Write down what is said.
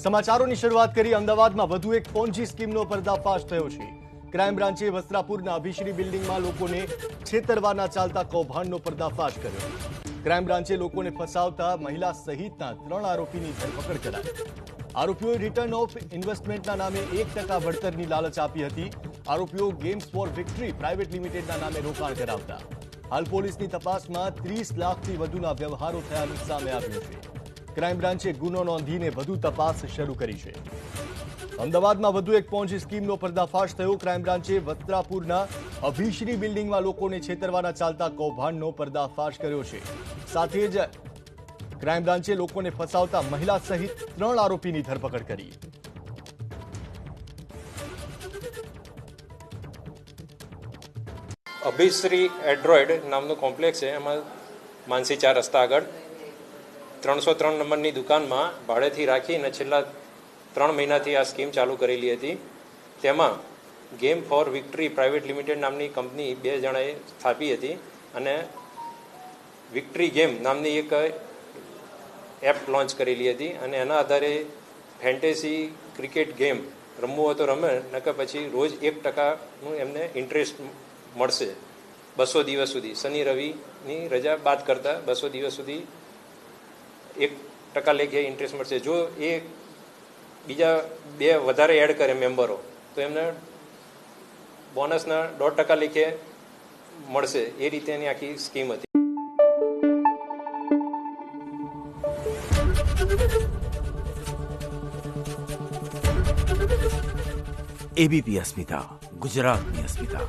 સમાચારોની શરૂઆત કરી અમદાવાદમાં વધુ એક પોન્જી સ્કીમનો પર્દાફાશ થયો છે. ક્રાઇમ બ્રાન્ચે વસ્ત્રાપુરના અભિશ્રી બિલ્ડિંગમાં લોકોને છેતરવાના ચાલતા કૌભાંડનો પર્દાફાશ કર્યો. ક્રાઇમ બ્રાન્ચે લોકોને ફસાવતા મહિલા સહિતના ત્રણ આરોપીની ધરપકડ કરાઈ. આરોપીઓએ રિટર્ન ઓફ ઇન્વેસ્ટમેન્ટના નામે એક ટકા વળતરની લાલચ આપી હતી. આરોપીઓ ગેમ્સ ફોર વિક્ટરી પ્રાઇવેટ લિમિટેડના નામે રોકાણ કરાવતા. હાલ પોલીસની તપાસમાં ત્રીસ લાખથી વધુના વ્યવહારો થયાનું સામે આવ્યું છે. ક્રાઇમ બ્રાન્ચે ગુનો નોંધીને વધુ તપાસ શરૂ કરી છે. અમદાવાદમાં વધુ એક પોન્જી સ્કીમનો પર્દાફાશ થયો. ક્રાઇમ બ્રાન્ચે વસ્ત્રાપુરના અભિશ્રી બિલ્ડિંગમાં લોકોને છેતરવાના ચાલતા કૌભાંડનો પર્દાફાશ કર્યો છે. સાથે જ ક્રાઇમ બ્રાન્ચે લોકોને ફસાવતા મહિલા સહિત ત્રણ આરોપીની ધરપકડ કરી. અભિશ્રી એડ્રોઇડ નામનું કોમ્પ્લેક્સ છે. એમાં માનસી ચાર રસ્તા આગળ ત્રણસો ત્રણ નંબરની દુકાનમાં ભાડેથી રાખીને છેલ્લા ત્રણ મહિનાથી આ સ્કીમ ચાલુ કરેલી હતી. તેમાં game for victory private limited નામની કંપની બે જણાએ સ્થાપી હતી અને વિક્ટરી ગેમ નામની એક એપ લોન્ચ કરેલી હતી અને એના આધારે ફેન્ટેસી ક્રિકેટ ગેમ રમવું હોય તો રમે, નકર પછી રોજ એક ટકાનું એમને ઇન્ટરેસ્ટ મળશે બસો દિવસ સુધી. શનિ રવિની રજા બાદ કરતાં બસો દિવસ સુધી એક ટકા લેખે ઇન્ટરેસ્ટ મળશે. જો એ બીજા બે વધારે એડ કરે મેમ્બરો તો એમને બોનસના દોઢ ટકા લેખે મળશે. એ રીતે એની આખી સ્કીમ હતી. એબીપી અસ્મિતા ગુજરાતની અસ્મિતા